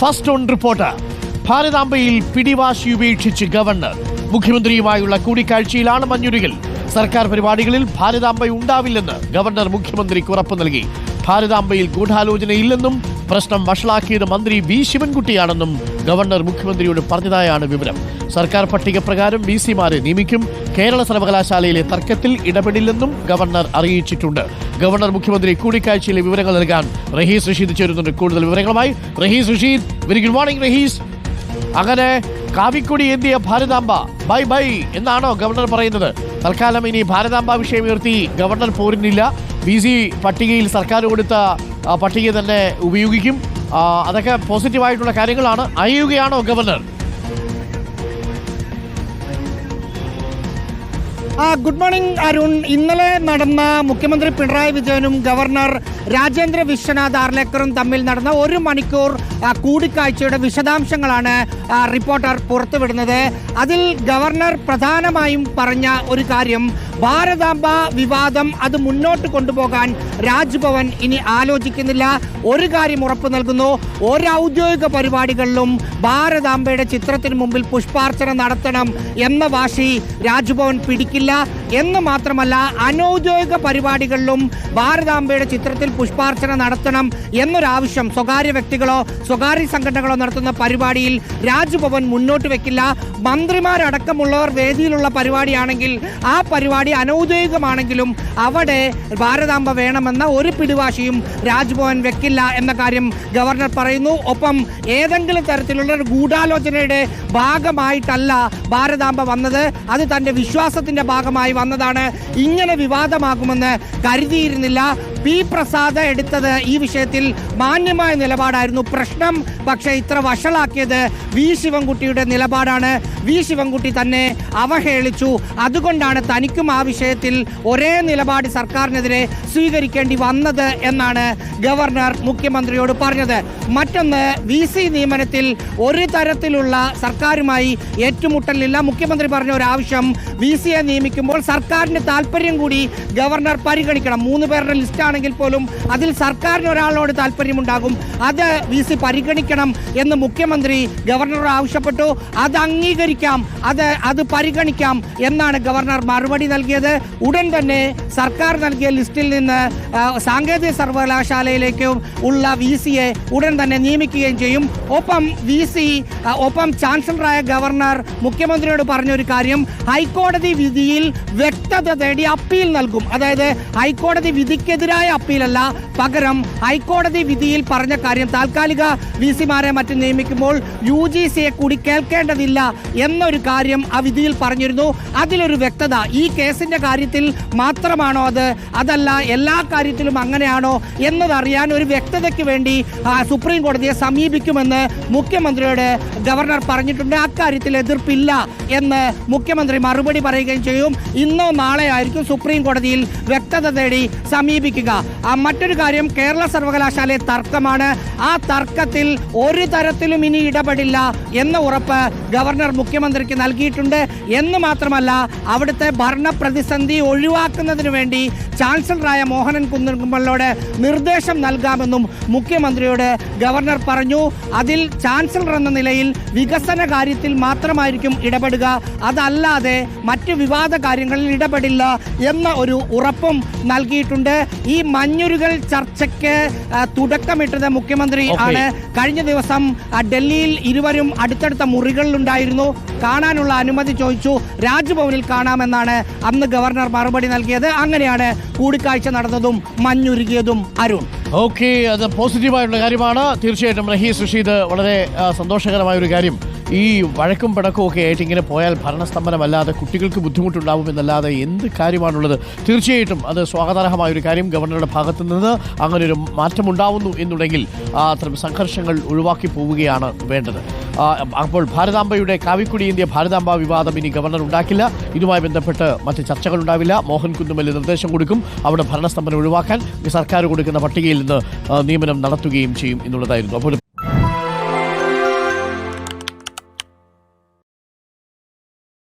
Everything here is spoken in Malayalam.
First on report. ഭാരതാംബയിൽ പിടിവാശി ഉപേക്ഷിച്ച് ഗവർണർ. മുഖ്യമന്ത്രിയുമായുള്ള കൂടിക്കാഴ്ചയിലാണ് മഞ്ഞുരുകൽ. സർക്കാർ പരിപാടികളിൽ ഭാരതാംബ ഉണ്ടാവില്ലെന്ന് ഗവർണർ മുഖ്യമന്ത്രിക്ക് ഉറപ്പ് നൽകി. ഭാരതാംബയിൽ ഗൂഢാലോചനയില്ലെന്നും പ്രശ്നം വഷളാക്കിയത് മന്ത്രി വി ശിവൻകുട്ടിയാണെന്നും ഗവർണർ മുഖ്യമന്ത്രിയോട് പറഞ്ഞതായാണ് വിവരം. സർക്കാർ പട്ടിക പ്രകാരം വി സിമാരെ നിയമിക്കും. കേരള സർവകലാശാലയിലെ തർക്കത്തിൽ ഇടപെടില്ലെന്നും ഗവർണർ അറിയിച്ചിട്ടുണ്ട്. ഗവർണർ മുഖ്യമന്ത്രി കൂടിക്കാഴ്ചയിലെ വിവരങ്ങൾ നൽകാൻ റഹീസ് റഷീദ് ചേരുന്നുണ്ട്. കൂടുതൽ വിവരങ്ങളുമായി Rahees Rasheed. Very good morning Rahees. അങ്ങനെ കാവിക്കൊടി ഏന്തിയ ഭാരതാംബ. ബൈ ബൈ എന്നാണോ ഗവർണർ പറയുന്നത്. തൽക്കാലം ഇനി ഭാരതാംബ വിഷയം ഉയർത്തി ഗവർണർ പോരുന്നില്ല. ബി സി പട്ടികയിൽ സർക്കാർ കൊടുത്ത ആ, പട്ടിക തന്നെ ഉപയോഗിക്കും. അതൊക്കെ പോസിറ്റീവായിട്ടുള്ള കാര്യങ്ങളാണ്. അറിയുകയാണോ ഗവർണർ? Good morning Arun. ഇന്നലെ നടന്ന മുഖ്യമന്ത്രി പിണറായി വിജയനും ഗവർണർ രാജേന്ദ്ര വിശ്വനാഥ് ആർലേക്കറും തമ്മിൽ നടന്ന ഒരു മണിക്കൂർ കൂടിക്കാഴ്ചയുടെ വിശദാംശങ്ങളാണ് റിപ്പോർട്ടർ പുറത്തുവിടുന്നത്. അതിൽ ഗവർണർ പ്രധാനമായും പറഞ്ഞ ഒരു കാര്യം ഭാരതാംബ വിവാദം അത് മുന്നോട്ട് കൊണ്ടുപോകാൻ രാജ്ഭവൻ ഇനി ആലോചിക്കുന്നില്ല. ഒരു കാര്യം ഉറപ്പു നൽകുന്നു ഒരു ഔദ്യോഗിക പരിപാടികളിലും ഭാരതാംബയുടെ ചിത്രത്തിന് മുമ്പിൽ പുഷ്പാർച്ചന നടത്തണം എന്ന വാശി രാജ്ഭവൻ പിടിക്കില്ല. എന്ന് മാത്രമല്ല അനൗദ്യോഗിക പരിപാടികളിലും ഭാരതാംബയുടെ ചിത്രത്തിൽ പുഷ്പാർച്ചന നടത്തണം എന്നൊരാവശ്യം സ്വകാര്യ വ്യക്തികളോ സ്വകാര്യ സംഘടനകളോ നടത്തുന്ന പരിപാടിയിൽ രാജ്ഭവൻ മുന്നോട്ട് വെക്കില്ല. മന്ത്രിമാരടക്കമുള്ളവർ വേദിയിലുള്ള പരിപാടിയാണെങ്കിൽ ആ പരിപാടി അനൗദ്യോഗികമാണെങ്കിലും അവിടെ ഭാരതാംബ വേണമെന്ന ഒരു പിടിവാശിയും രാജ്ഭവൻ വെക്കില്ല എന്ന കാര്യം ഗവർണർ പറയുന്നു. ഒപ്പം ഏതെങ്കിലും തരത്തിലുള്ള ഒരു ഗൂഢാലോചനയുടെ ഭാഗമായിട്ടല്ല ഭാരതാംബ വന്നത്. അത് തന്റെ വിശ്വാസത്തിന്റെ ഭാഗമായി വന്നതാണ്. ഇങ്ങനെ വിവാദമാകുമെന്ന് കരുതിയിരുന്നില്ല. പി പ്രസാദ് എടുത്തത് ഈ വിഷയത്തിൽ മാന്യമായ നിലപാടായിരുന്നു. പ്രശ്നം പക്ഷേ ഇത്ര വഷളാക്കിയത് വി ശിവൻകുട്ടിയുടെ നിലപാടാണ്. വി ശിവൻകുട്ടി തന്നെ അവഹേളിച്ചു. അതുകൊണ്ടാണ് തനിക്കും ആ വിഷയത്തിൽ ഒരേ നിലപാട് സർക്കാരിനെതിരെ സ്വീകരിക്കേണ്ടി വന്നത് എന്നാണ് ഗവർണർ മുഖ്യമന്ത്രിയോട് പറഞ്ഞത്. മറ്റൊന്ന് വി സി നിയമനത്തിൽ ഒരു തരത്തിലുള്ള സർക്കാരുമായി ഏറ്റുമുട്ടലില്ല. മുഖ്യമന്ത്രി പറഞ്ഞ ഒരു ആവശ്യം വി സിയെ നിയമിക്കുമ്പോൾ സർക്കാരിന്റെ താല്പര്യം കൂടി ഗവർണർ പരിഗണിക്കണം. മൂന്ന് പേരുടെ ലിസ്റ്റ് ആണെങ്കിൽ പോലും അതിൽ സർക്കാരിന് ഒരാളോട് താല്പര്യമുണ്ടാകും. അത് വി സി പരിഗണിക്കണം എന്ന് മുഖ്യമന്ത്രി ഗവർണറോട് ആവശ്യപ്പെട്ടു. അത് അംഗീകരിക്കാം. അത് അത് പരിഗണിക്കാം എന്നാണ് ഗവർണർ മറുപടി നൽകിയത്. ഉടൻ തന്നെ സർക്കാർ നൽകിയ ലിസ്റ്റിൽ നിന്ന് സാങ്കേതിക സർവകലാശാലയിലേക്ക് ഉള്ള വി സിയെ ഉടൻ തന്നെ നിയമിക്കുകയും ചെയ്യും. ഒപ്പം വി സി ഒപ്പം ചാൻസലറായ ഗവർണർ മുഖ്യമന്ത്രിയോട് പറഞ്ഞൊരു കാര്യം. ഹൈക്കോടതി വിധിയിൽ വ്യക്തത തേടി അപ്പീൽ നൽകും. അതായത് ഹൈക്കോടതി വിധിക്കെതിരായ അപ്പീലല്ല. പകരം ഹൈക്കോടതി വിധിയിൽ പറഞ്ഞ കാര്യം താൽക്കാലിക വി സിമാരെ മറ്റും നിയമിക്കുമ്പോൾ യു ജി സിയെ കൂടി കേൾക്കേണ്ടതില്ല എന്നൊരു കാര്യം ആ വിധിയിൽ പറഞ്ഞിരുന്നു. അതിലൊരു വ്യക്തത ഈ കേസിന്റെ കാര്യത്തിൽ മാത്രമാണോ അത്? അതല്ല എല്ലാ കാര്യത്തിലും അങ്ങനെയാണോ എന്നതറിയാൻ ഒരു വ്യക്തതയ്ക്ക് വേണ്ടി സുപ്രീം കോടതിയെ സമീപിക്കുമെന്ന് മുഖ്യമന്ത്രിയോട് ഗവർണർ പറഞ്ഞിട്ടുണ്ട്. അക്കാര്യത്തിൽ എതിർപ്പില്ല എന്ന് മുഖ്യമന്ത്രി മറുപടി പറയുകയും ചെയ്യും. ഇന്നോ നാളെ ആയിരിക്കും സുപ്രീം കോടതിയിൽ വ്യക്തത തേടി സമീപിക്കുക. ആ, മറ്റൊരു കാര്യം കേരള സർവകലാശാലയെ തർക്കമാണ്. ആ തർക്കത്തിൽ ഒരു തരത്തിലും ഇനി ഇടപെടില്ല എന്ന ഉറപ്പ് ഗവർണർ മുഖ്യമന്ത്രിക്ക് നൽകിയിട്ടുണ്ട്. എന്ന് മാത്രമല്ല അവിടുത്തെ ഭരണ പ്രതിസന്ധി ഒഴിവാക്കുന്നതിന് വേണ്ടി ചാൻസലറായ മോഹനൻ കുന്നൻകുമ്പളിനോട് നിർദ്ദേശം നൽകാമെന്നും മുഖ്യമന്ത്രിയോട് ഗവർണർ പറഞ്ഞു. അതിൽ ചാൻസലർ എന്ന നിലയിൽ വികസന കാര്യത്തിൽ മാത്രമായിരിക്കും ഇടപെടുക. അതല്ലാതെ മറ്റ് വിവാദ കാര്യങ്ങളിൽ ഇടപെടില്ല എന്ന ഒരു ഉറപ്പും നൽകിയിട്ടുണ്ട്. ഈ മഞ്ഞുരുകൾ ചർച്ചയ്ക്ക് തുടക്കമിട്ടത് മുഖ്യമന്ത്രി ആണ്. കഴിഞ്ഞ ദിവസം ഡൽഹിയിൽ ഇരുവരും അടുത്തടുത്ത മുറികളിലുണ്ടായിരുന്നു. കാണാനുള്ള അനുമതി ചോദിച്ചു. രാജ്ഭവനിൽ കാണാമെന്നാണ് അന്ന് ഗവർണർ മറുപടി നൽകിയത്. അങ്ങനെയാണ് കൂടിക്കാഴ്ച നടന്നതും മഞ്ഞുരുകിയതും അരുൺ. ഓക്കെ അത് പോസിറ്റീവായിട്ടുള്ള കാര്യമാണ്. തീർച്ചയായിട്ടും റഹീസ് റഷീദ് വളരെ സന്തോഷകരമായ ഒരു കാര്യം. ഈ വഴക്കും പിണക്കും ഒക്കെ ആയിട്ട് ഇങ്ങനെ പോയാൽ ഭരണസ്തംഭനമല്ലാതെ കുട്ടികൾക്ക് ബുദ്ധിമുട്ടുണ്ടാവുമെന്നല്ലാതെ എന്ത് കാര്യമാണുള്ളത്? തീർച്ചയായിട്ടും അത് സ്വാഗതാർഹമായ ഒരു കാര്യം ഗവർണറുടെ ഭാഗത്തു നിന്ന് അങ്ങനെ ഒരു മാറ്റമുണ്ടാവുന്നു എന്നുണ്ടെങ്കിൽ അത്തരം സംഘർഷങ്ങൾ ഒഴിവാക്കി പോവുകയാണ് വേണ്ടത്. അപ്പോൾ ഭാരതാംബയുടെ കാവിക്കുടി ഇന്ത്യ ഭാരതാംബ വിവാദം ഇനി ഗവർണർ ഉണ്ടാക്കില്ല. ഇതുമായി ബന്ധപ്പെട്ട് മറ്റ് ചർച്ചകൾ ഉണ്ടാവില്ല മോഹൻ കുന്നുമല്ലി നിർദ്ദേശം കൊടുക്കും. അവിടെ ഭരണസ്തംഭനം ഒഴിവാക്കാൻ സർക്കാർ കൊടുക്കുന്ന പട്ടികയിൽ നിന്ന് നിയമനം നടത്തുകയും ചെയ്യും എന്നുള്ളതായിരുന്നു. അപ്പോൾ